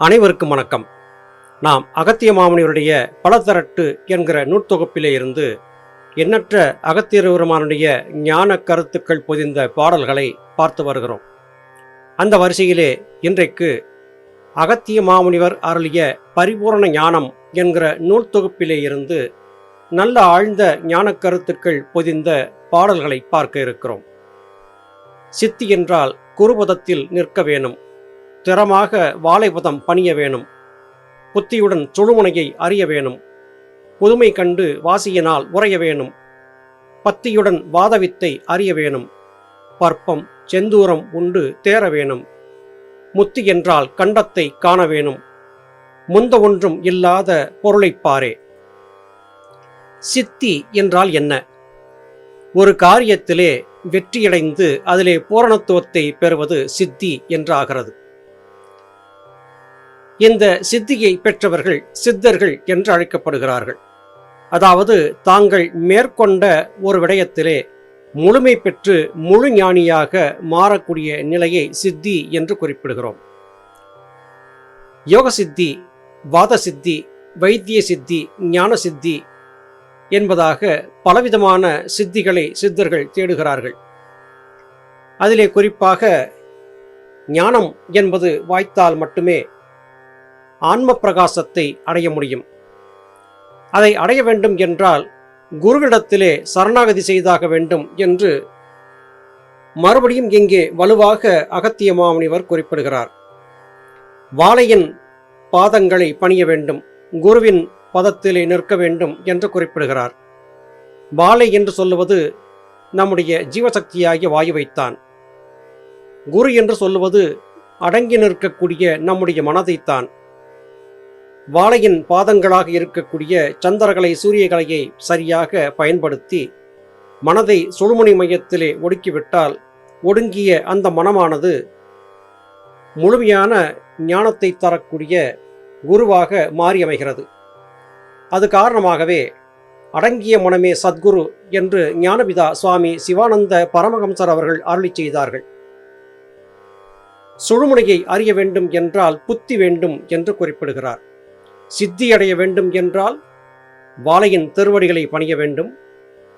அனைவருக்கும் வணக்கம். நாம் அகத்திய மாமுனிவருடைய பலதரட்டு என்கிற நூற்தொகுப்பிலே இருந்து எண்ணற்ற அகத்தியருமானுடைய ஞான கருத்துக்கள் பொதிந்த பாடல்களை பார்த்து வருகிறோம். அந்த வரிசையிலே இன்றைக்கு அகத்திய மாமுனிவர் அருளிய பரிபூரண ஞானம் என்கிற நூல் தொகுப்பிலே இருந்து நல்ல ஆழ்ந்த ஞான கருத்துக்கள் பொதிந்த பாடல்களை பார்க்க இருக்கிறோம். சித்தி என்றால் குருபதத்தில் நிற்க வேணும். திறமாக வாழைபதம் பணிய வேணும். புத்தியுடன் சுழுமுனையை அறிய வேணும். புதுமை கண்டு வாசியினால் உறைய வேணும். பத்தியுடன் வாதவித்தை அறிய வேணும். பற்பம் செந்தூரம் உண்டு தேர வேணும். முத்தி என்றால் கண்டத்தை காண வேணும். முந்த ஒன்றும் இல்லாத பொருளைப் பாரே. சித்தி என்றால் என்ன? ஒரு காரியத்திலே வெற்றியடைந்து அதிலே பூரணத்துவத்தை பெறுவது சித்தி என்றாகிறது. இந்த சித்தியை பெற்றவர்கள் சித்தர்கள் என்று அழைக்கப்படுகிறார்கள். அதாவது தாங்கள் மேற்கொண்ட ஒரு விடயத்திலே முழுமை பெற்று முழு ஞானியாக மாறக்கூடிய நிலையை சித்தி என்று குறிப்பிடுகிறோம். யோக சித்தி வாத சித்தி வைத்திய சித்தி ஞான சித்தி என்பதாக பலவிதமான சித்திகளை சித்தர்கள் தேடுகிறார்கள். அதிலே குறிப்பாக ஞானம் என்பது வாய்த்தால் மட்டுமே ஆன்ம பிரகாசத்தை அடைய முடியும். அதை அடைய வேண்டும் என்றால் குருவிடத்திலே சரணாகதி செய்தாக வேண்டும் என்று மறுபடியும் இங்கே வலுவாக அகத்திய மாமுனிவர் குறிப்பிடுகிறார். வாழையின் பாதங்களை பணிய வேண்டும் குருவின் பதத்திலே நிற்க வேண்டும் என்று குறிப்பிடுகிறார். வாழை என்று சொல்லுவது நம்முடைய ஜீவசக்தியாகிய வாயுவைத்தான். குரு என்று சொல்லுவது அடங்கி நிற்கக்கூடிய நம்முடைய மனதைத்தான். வாழையின் பாதங்களாக இருக்கக்கூடிய சந்திரகலை சூரியகலையை சரியாக பயன்படுத்தி மனதை சுழுமணி மையத்திலே ஒடுக்கிவிட்டால் ஒடுங்கிய அந்த மனமானது முழுமையான ஞானத்தை தரக்கூடிய குருவாக மாறியமைகிறது. அது காரணமாகவே அடங்கிய மனமே சத்குரு என்று ஞானபிதா சுவாமி சிவானந்த பரமஹம்சர் அவர்கள் அருளி செய்தார்கள். சுழுமுனையை அறிய வேண்டும் என்றால் புத்தி வேண்டும் என்று குறிப்பிடுகிறார். சித்தி அடைய வேண்டும் என்றால் வாழையின் திருவடிகளை பணிய வேண்டும்.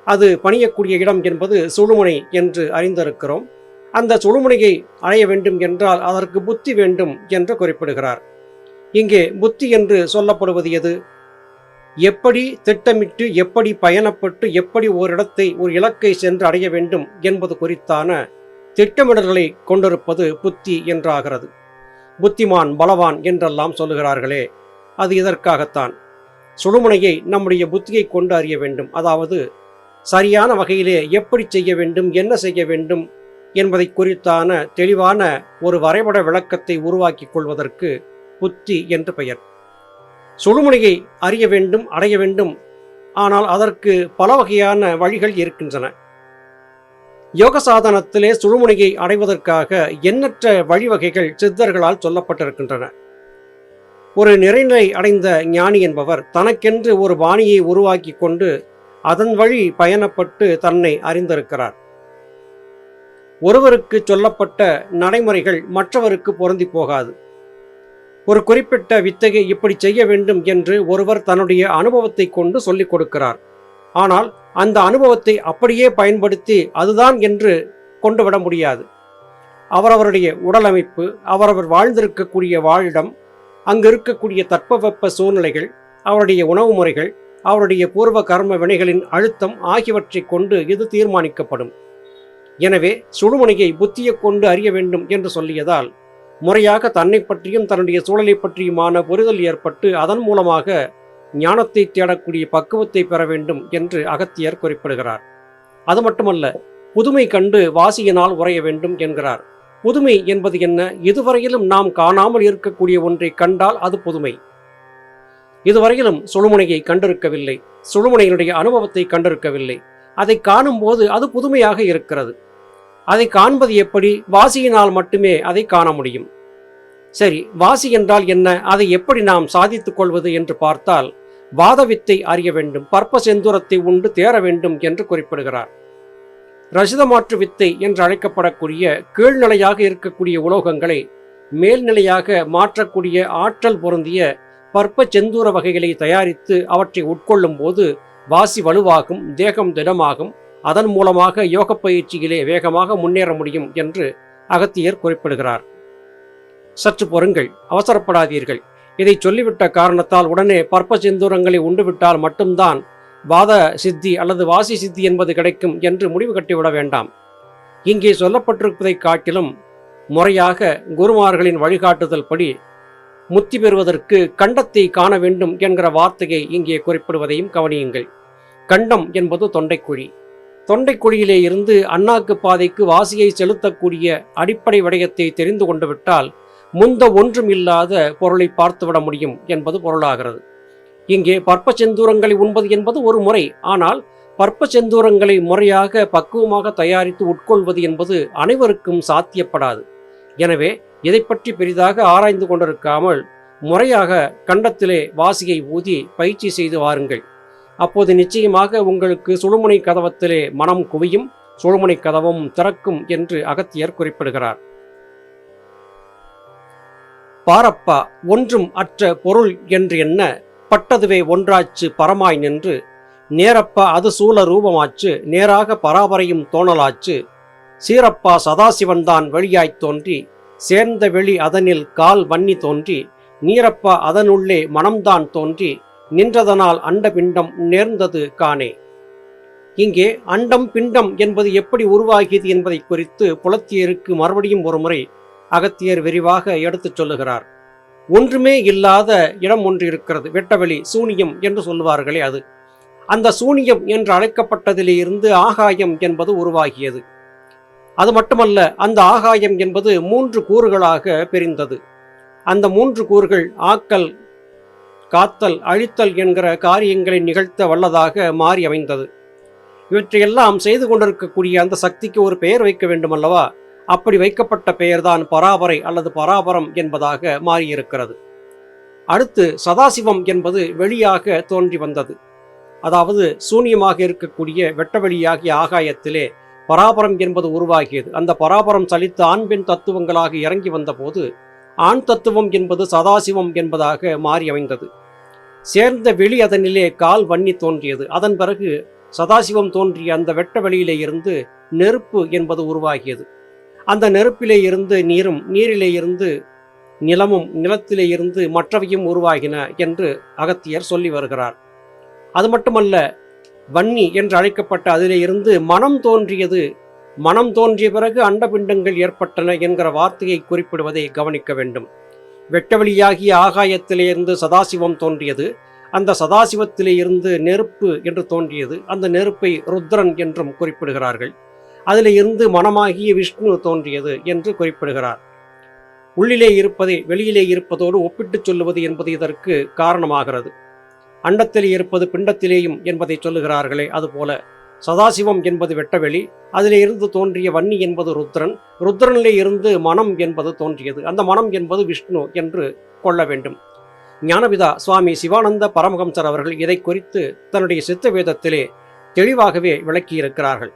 அது பணியக்கூடிய இடம் என்பது சுழுமுனை என்று அறிந்திருக்கிறோம். அந்த சுழுமுனையை அடைய வேண்டும் என்றால் அதற்கு புத்தி வேண்டும் என்று குறிப்பிடுகிறார். இங்கே புத்தி என்று சொல்லப்படுவது எது? எப்படி திட்டமிட்டு எப்படி பயணப்பட்டு எப்படி ஓரிடத்தை ஒரு இலக்கை சென்று அடைய வேண்டும் என்பது குறித்தான திட்டமிடல்களை கொண்டிருப்பது புத்தி என்றாகிறது. புத்திமான் பலவான் என்றெல்லாம் சொல்லுகிறார்களே. அது இதற்காகத்தான் சுழுமுனையை நம்முடைய புத்தியை கொண்டு அறிய வேண்டும். அதாவது சரியான வகையிலே எப்படி செய்ய வேண்டும் என்ன செய்ய வேண்டும் என்பதை குறித்தான தெளிவான ஒரு வரைபட விளக்கத்தை உருவாக்கிக் கொள்வதற்கு புத்தி என்று பெயர். சுழுமுனையை அறிய வேண்டும் அடைய வேண்டும். ஆனால் அதற்கு பல வகையான வழிகள் இருக்கின்றன. யோக சாதனத்திலே சுழுமுனையை அடைவதற்காக எண்ணற்ற வழிவகைகள் சித்தர்களால் சொல்லப்பட்டிருக்கின்றன. ஒரு நிறைநிலை அடைந்த ஞானி என்பவர் தனக்கென்று ஒரு பாணியை உருவாக்கி கொண்டு அதன் வழி பயணப்பட்டு தன்னை அறிந்திருக்கிறார். ஒருவருக்கு சொல்லப்பட்ட நடைமுறைகள் மற்றவருக்கு பொருந்தி போகாது. ஒரு குறிப்பிட்ட வித்தகை இப்படி செய்ய வேண்டும் என்று ஒருவர் தன்னுடைய அனுபவத்தை கொண்டு சொல்லிக் கொடுக்கிறார். ஆனால் அந்த அனுபவத்தை அப்படியே பயன்படுத்தி அதுதான் என்று கொண்டு விட முடியாது அவரவருடைய உடலமைப்பு அவரவர் வாழ்ந்திருக்கக்கூடிய வாழிடம் அங்கு இருக்கக்கூடிய தட்பவெப்ப சூழ்நிலைகள் அவருடைய உணவு முறைகள் அவருடைய பூர்வ கர்ம வினைகளின் அழுத்தம் ஆகியவற்றை கொண்டு இது தீர்மானிக்கப்படும். எனவே சுழுமணியை புத்தியை கொண்டு அறிய வேண்டும் என்று சொல்லியதால் முறையாக தன்னை பற்றியும் தன்னுடைய சூழலை பற்றியுமான புரிதல் ஏற்பட்டு அதன் மூலமாக ஞானத்தை தேடக்கூடிய பக்குவத்தை பெற வேண்டும் என்று அகத்தியர் குறிப்பிடுகிறார். அது மட்டுமல்ல புதுமை கண்டு வாசியினால் உறைய வேண்டும் என்கிறார். புதுமை என்பது என்ன? இதுவரையிலும் நாம் காணாமல் இருக்கக்கூடிய ஒன்றை கண்டால் அது புதுமை. இதுவரையிலும் சுழுமுனையை கண்டிருக்கவில்லை. சுழுமுனையினுடைய அனுபவத்தை கண்டிருக்கவில்லை. அதை காணும்போது அது புதுமையாக இருக்கிறது. அதை காண்பது எப்படி? வாசியினால் மட்டுமே அதை காண முடியும். சரி வாசி என்றால் என்ன? அதை எப்படி நாம் சாதித்துக் கொள்வது என்று பார்த்தால் வாதவித்தை அறிய வேண்டும் பற்ப செந்தூரத்தை உண்டு தேர வேண்டும் என்று குறிப்பிடுகிறார். ரசித மாற்று வித்தை என்று அழைக்கப்படக்கூடிய கீழ்நிலையாக இருக்கக்கூடிய உலோகங்களை மேல்நிலையாக மாற்றக்கூடிய ஆற்றல் பொருந்திய பற்ப செந்தூர வகைகளை தயாரித்து அவற்றை உட்கொள்ளும் போது வாசி வலுவாகும் தேகம் திடமாகும். அதன் மூலமாக யோக பயிற்சியிலே வேகமாக முன்னேற முடியும் என்று அகத்தியர் குறிப்பிடுகிறார். சற்று பொறுங்கள் அவசரப்படாதீர்கள். இதை சொல்லிவிட்ட காரணத்தால் உடனே பற்ப செந்தூரங்களை உண்டுவிட்டால் மட்டும்தான் வாத சித்தி அல்லது வாசி சித்தி என்பது கிடைக்கும் என்று முடிவு கட்டிவிட வேண்டாம். இங்கே சொல்லப்பட்டிருப்பதைக் காட்டிலும் முறையாக குருமார்களின் வழிகாட்டுதல் படி முத்தி பெறுவதற்கு கண்டத்தை காண வேண்டும் என்கிற வார்த்தையை இங்கே குறிப்பிடுவதையும் கவனியுங்கள். கண்டம் என்பது தொண்டைக்குழி. தொண்டைக்குழியிலே இருந்து அண்ணாக்கு பாதைக்கு வாசியை செலுத்தக்கூடிய அடிப்படை விடயத்தை தெரிந்து கொண்டு விட்டால் முந்த ஒன்றும் இல்லாத பொருளை பார்த்துவிட முடியும் என்பது பொருளாகிறது. இங்கே பற்ப செந்தூரங்களை உண்பது என்பது ஒரு முறை. ஆனால் பற்ப செந்தூரங்களை முறையாக பக்குவமாக தயாரித்து உட்கொள்வது என்பது அனைவருக்கும் சாத்தியப்படாது. எனவே இதை பற்றி பெரிதாக ஆராய்ந்து கொண்டிருக்காமல் முறையாக கண்டத்திலே வாசியை ஊதி பயிற்சி செய்து வாருங்கள். அப்போது நிச்சயமாக உங்களுக்கு சுழுமுனை கதவத்திலே மனம் குவியும் சுழுமுனை கதவும் திறக்கும் என்று அகத்தியர் குறிப்பிடுகிறார். பாரப்பா ஒன்றும் அற்ற பொருள் என்று என்ன? பட்டதுவே ஒன்றாச்சு பரமாய் நின்று நேரப்பா அது சூழ ரூபமாச்சு நேராக பராபரையும் தோணலாச்சு. சீரப்பா சதாசிவன்தான் வெளியாய்த் தோன்றி சேர்ந்த வெளி அதனில் கால் வன்னி தோன்றி நீரப்பா அதனுள்ளே மனம்தான் தோன்றி நின்றதனால் அண்ட பிண்டம் நேர்ந்தது காணே. இங்கே அண்டம் பிண்டம் என்பது எப்படி உருவாகியது என்பதை குறித்து புலத்தியருக்கு மறுபடியும் ஒருமுறை அகத்தியர் விரிவாக எடுத்துச் சொல்லுகிறார். ஒன்றுமே இல்லாத இடம் ஒன்று இருக்கிறது. வெட்டவெளி சூனியம் என்று சொல்லுவார்களே அது. அந்த சூனியம் என்று அழைக்கப்பட்டதிலிருந்து ஆகாயம் என்பது உருவாகியது. அது மட்டுமல்ல அந்த ஆகாயம் என்பது மூன்று கூறுகளாக பிரிந்தது. அந்த மூன்று கூறுகள் ஆக்கல் காத்தல் அழித்தல் என்கிற காரியங்களை நிகழ்த்த வல்லதாக மாறி அமைந்தது. இவற்றையெல்லாம் செய்து கொண்டிருக்கக்கூடிய அந்த சக்திக்கு ஒரு பெயர் வைக்க வேண்டுமல்லவா? அப்படி வைக்கப்பட்ட பெயர்தான் பராபரை அல்லது பராபரம் என்பதாக மாறியிருக்கிறது. அடுத்து சதாசிவம் என்பது வெளியாக தோன்றி வந்தது. அதாவது சூனியமாக இருக்கக்கூடிய வெட்டவெளியாகிய ஆகாயத்திலே பராபரம் என்பது உருவாகியது. அந்த பராபரம் சலித்து ஆண்பின் தத்துவங்களாக இறங்கி வந்தபோது ஆண் தத்துவம் என்பது சதாசிவம் என்பதாக மாறி அமைந்தது. சேர்ந்த வெளி அதனிலே கால் வன்னி தோன்றியது. அதன் பிறகு சதாசிவம் தோன்றிய அந்த வெட்ட வெளியிலே இருந்து நெருப்பு என்பது உருவாகியது. அந்த நெருப்பிலே இருந்து நீரும் நீரிலே இருந்து நிலமும் நிலத்திலே இருந்து மற்றவையும் உருவாகின என்று அகத்தியர் சொல்லி வருகிறார். அது மட்டுமல்ல வன்னி என்று அழைக்கப்பட்ட அதிலே இருந்து மனம் தோன்றியது மனம் தோன்றிய பிறகு அண்டபிண்டங்கள் ஏற்பட்டன என்கிற வார்த்தையை குறிப்பிடுவதை கவனிக்க வேண்டும். வெட்டவெளியாகிய ஆகாயத்திலே இருந்து சதாசிவம் தோன்றியது அந்த சதாசிவத்திலே இருந்து நெருப்பு என்று தோன்றியது அந்த நெருப்பை ருத்ரன் என்றும் குறிப்பிடுகிறார்கள். அதிலே இருந்து மனமாகிய விஷ்ணு தோன்றியது என்று குறிப்பிடுகிறார். உள்ளிலே இருப்பதை வெளியிலே இருப்பதோடு ஒப்பிட்டுச் சொல்லுவது என்பது இதற்கு காரணமாகிறது. அண்டத்தில் இருப்பது பிண்டத்திலேயும் என்பதை சொல்லுகிறார்களே அதுபோல சதாசிவம் என்பது வெட்டவெளி அதிலே இருந்து தோன்றிய வன்னி என்பது ருத்ரன் ருத்ரனிலே இருந்து மனம் என்பது தோன்றியது. அந்த மனம் என்பது விஷ்ணு என்று கொள்ள வேண்டும். ஞானபிதா சுவாமி சிவானந்த பரமஹம்சர் அவர்கள் இதை குறித்து தன்னுடைய சித்த வேதத்திலே தெளிவாகவே விளக்கியிருக்கிறார்கள்.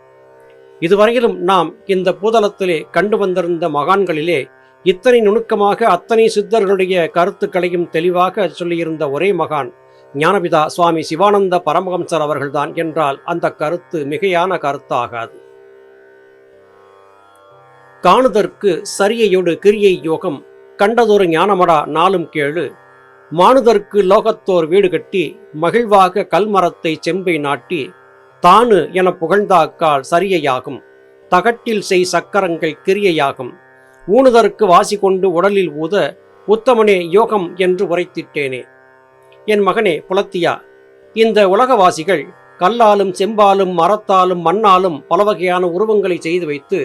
இதுவரையிலும் நாம் இந்த பூதலத்திலே கண்டு வந்திருந்த மகான்களிலே இத்தனை நுணுக்கமாக அத்தனை சித்தர்களுடைய கருத்துக்களையும் தெளிவாக சொல்லியிருந்த ஒரே மகான் ஞானபிதா சுவாமி சிவானந்த பரமஹம்சர் அவர்கள்தான் என்றால் அந்த கருத்து மிகையான கருத்தாகாது. காணுதற்கு சரியையொடு கிரியை யோகம் கண்டதொரு ஞானமடா நாளும் கேளு. மானுதற்கு லோகத்தோர் வீடு கட்டி மகிழ்வாக கல்மரத்தை செம்பை நாட்டி தானு என புகழ்ந்தாக்கால் சரியையாகும். தகட்டில் செய் சக்கரங்கள் கிரியையாகும். ஊனுதற்கு வாசி கொண்டு உடலில் ஊத உத்தமனே யோகம் என்று உரைத்திட்டேனே. என் மகனே புலத்தியா இந்த உலகவாசிகள் கல்லாலும் செம்பாலும் மரத்தாலும் மண்ணாலும் பல வகையான உருவங்களை செய்து வைத்து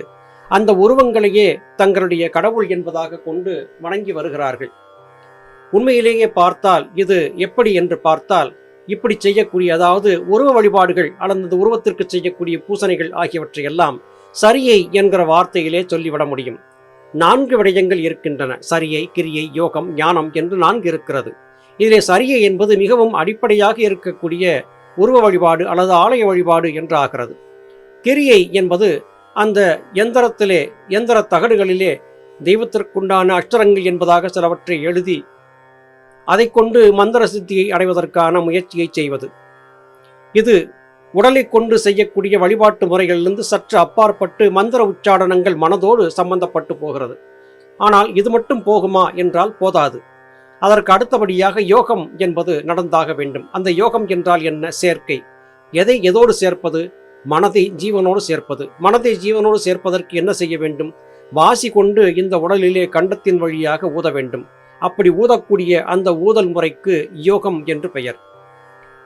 அந்த உருவங்களையே தங்களுடைய கடவுள் என்பதாக கொண்டு வணங்கி வருகிறார்கள். உண்மையிலேயே பார்த்தால் இது எப்படி என்று பார்த்தால் இப்படி செய்யக்கூடிய அதாவது உருவ வழிபாடுகள் அல்லது உருவத்திற்கு செய்யக்கூடிய பூசணைகள் ஆகியவற்றையெல்லாம் சரியை என்கிற வார்த்தையிலே சொல்லிவிட முடியும். நான்கு விடயங்கள் இருக்கின்றன. சரியை கிரியை யோகம் ஞானம் என்று நான்கு இருக்கிறது. இதிலே சரியை என்பது மிகவும் அடிப்படையாக இருக்கக்கூடிய உருவ வழிபாடு அல்லது ஆலய வழிபாடு என்றாகிறது. கிரியை என்பது அந்த எந்திரத்திலே எந்திர தகடுகளிலே தெய்வத்திற்குண்டான அக்ஷரங்கள் என்பதாக சிலவற்றை எழுதி அதை கொண்டு மந்திர சித்தியை அடைவதற்கான முயற்சியை செய்வது. இது உடலை கொண்டு செய்யக்கூடிய வழிபாட்டு முறைகளிலிருந்து சற்று அப்பாற்பட்டு மந்திர உச்சாடனங்கள் மனதோடு சம்பந்தப்பட்டு போகிறது. ஆனால் இது மட்டும் போகுமா என்றால் போதாது. அதற்கு அடுத்தபடியாக யோகம் என்பது நடந்தாக வேண்டும். அந்த யோகம் என்றால் என்ன? சேர்க்கை. எதை எதோடு சேர்ப்பது? மனதை ஜீவனோடு சேர்ப்பது. மனதை ஜீவனோடு சேர்ப்பதற்கு என்ன செய்ய வேண்டும்? வாசி கொண்டு இந்த உடலிலே கண்டத்தின் வழியாக ஊத வேண்டும். அப்படி ஊதக்கூடிய அந்த ஊதல் முறைக்கு யோகம் என்று பெயர்.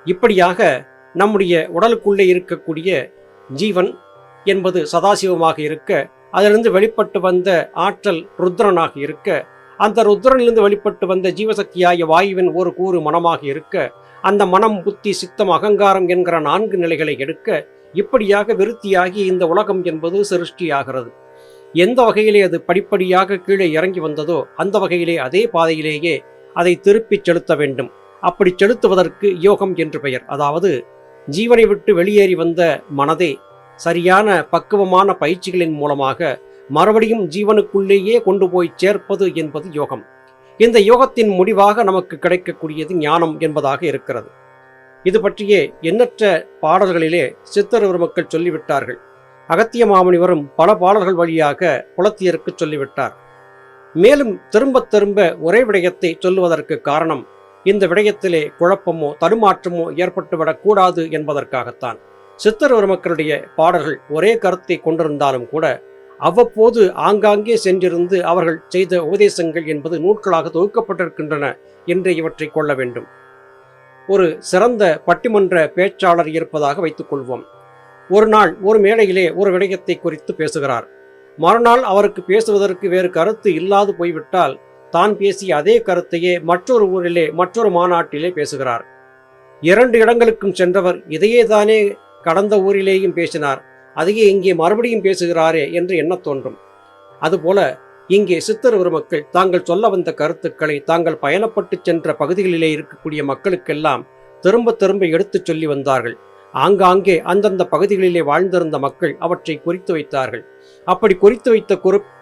இப்படியாக நம்முடைய உடலுக்குள்ளே இருக்கக்கூடிய ஜீவன் என்பது சதாசிவமாக இருக்க அதிலிருந்து வெளிப்பட்டு வந்த ஆற்றல் ருத்ரனாக இருக்க அந்த ருத்ரனிலிருந்து வெளிப்பட்டு வந்த ஜீவசக்தியாகிய வாயுவின் ஒரு கூறு மனமாக இருக்க அந்த மனம் புத்தி சித்தம் அகங்காரம் என்கிற நான்கு நிலைகளை எடுக்க இப்படியாக விருத்தியாகி இந்த உலகம் என்பது சிருஷ்டியாகிறது. எந்த வகையிலே அது படிப்படியாக கீழே இறங்கி வந்ததோ அந்த வகையிலே அதே பாதையிலேயே அதை திருப்பிச் செலுத்த வேண்டும். அப்படி செலுத்துவதற்கு யோகம் என்று பெயர். அதாவது ஜீவனை விட்டு வெளியேறி வந்த மனதை சரியான பக்குவமான பயிற்சிகளின் மூலமாக மறுபடியும் ஜீவனுக்குள்ளேயே கொண்டு போய் சேர்ப்பது என்பது யோகம். இந்த யோகத்தின் முடிவாக நமக்கு கிடைக்கக்கூடியது ஞானம் என்பதாக இருக்கிறது. இது பற்றியே எண்ணற்ற பாடல்களிலே சித்தர் மக்கள் சொல்லிவிட்டார்கள். அகத்திய மாமுனிவரும் பல பாடல்கள் வழியாக புலத்தியருக்கு சொல்லிவிட்டார். மேலும் திரும்ப திரும்ப ஒரே விடயத்தை சொல்லுவதற்கு காரணம் இந்த விடயத்திலே குழப்பமோ தடுமாற்றமோ ஏற்பட்டுவிடக்கூடாது என்பதற்காகத்தான். சித்தர் மக்களுடைய பாடல்கள் ஒரே கருத்தை கொண்டிருந்தாலும் கூட அவ்வப்போது ஆங்காங்கே சென்றிருந்து அவர்கள் செய்த உபதேசங்கள் என்பது நூல்களாக தொகுக்கப்பட்டிருக்கின்றன என்று இவற்றை கொள்ள வேண்டும். ஒரு சிறந்த பட்டிமன்ற பேச்சாளர் இருப்பதாக வைத்துக் கொள்வோம். ஒரு நாள் ஒரு மேடையிலே ஒரு விடயத்தை குறித்து பேசுகிறார். மறுநாள் அவருக்கு பேசுவதற்கு வேறு கருத்து இல்லாது போய்விட்டால் தான் பேசிய அதே கருத்தையே மற்றொரு ஊரிலே மற்றொரு மாநாட்டிலே பேசுகிறார். இரண்டு இடங்களுக்கும் சென்றவர் இதையே தானே கடந்த ஊரிலேயும் பேசினார். அதையே இங்கே மறுபடியும் பேசுகிறாரே என்று எண்ணத் தோன்றும். அதுபோல இங்கே சித்தர் மக்கள் தாங்கள் சொல்ல வந்த கருத்துக்களை தாங்கள் பயணப்பட்டு சென்ற பகுதிகளிலே இருக்கக்கூடிய மக்களுக்கெல்லாம் திரும்ப திரும்ப எடுத்துச் சொல்லி வந்தார்கள். ஆங்காங்கே அந்தந்த பகுதிகளிலே வாழ்ந்திருந்த மக்கள் அவற்றை குறித்து வைத்தார்கள். அப்படி குறித்து வைத்த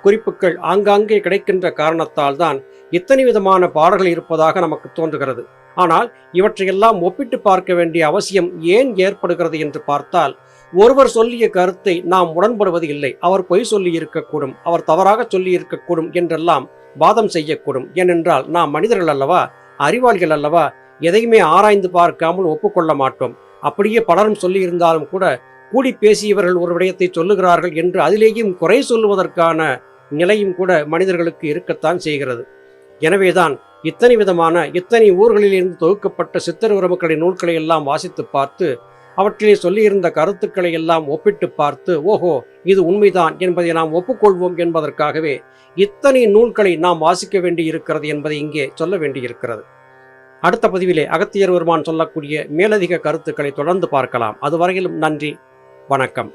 குறிப்புகள் ஆங்காங்கே கிடைக்கின்ற காரணத்தால் தான் இத்தனை விதமான பாடல்கள் இருப்பதாக நமக்கு தோன்றுகிறது. ஆனால் இவற்றையெல்லாம் ஒப்பிட்டு பார்க்க வேண்டிய அவசியம் ஏன் ஏற்படுகிறது என்று பார்த்தால் ஒருவர் சொல்லிய கருத்தை நாம் உடன்படுவது இல்லை. அவர் பொய் சொல்லி இருக்கக்கூடும் அவர் தவறாக சொல்லி இருக்கக்கூடும் என்றெல்லாம் வாதம் செய்யக்கூடும். ஏனென்றால் நாம் மனிதர்கள் அல்லவா அறிவாளிகள் அல்லவா எதையுமே ஆராய்ந்து பார்க்காமல் ஒப்புக்கொள்ள மாட்டோம். அப்படியே பலரும் சொல்லியிருந்தாலும் கூட கூடி பேசியவர்கள் ஒரு விடயத்தை சொல்லுகிறார்கள் என்று அதிலேயும் குறை சொல்லுவதற்கான நிலையும் கூட மனிதர்களுக்கு இருக்கத்தான் செய்கிறது. எனவேதான் இத்தனை விதமான இத்தனை ஊர்களிலிருந்து தொகுக்கப்பட்ட சித்தர் உறவுகளின் நூல்களை எல்லாம் வாசித்து பார்த்து அவற்றிலே சொல்லியிருந்த கருத்துக்களை எல்லாம் ஒப்பிட்டு பார்த்து ஓஹோ இது உண்மைதான் என்பதை நாம் ஒப்புக்கொள்வோம் என்பதற்காகவே இத்தனை நூல்களை நாம் வாசிக்க வேண்டி இருக்கிறது என்பதை இங்கே சொல்ல வேண்டியிருக்கிறது. அடுத்த பதிவிலே அகத்தியர் பெருமான் சொல்லக்கூடிய மேலதிக கருத்துக்களை தொடர்ந்து பார்க்கலாம். அதுவரையிலும் நன்றி வணக்கம்.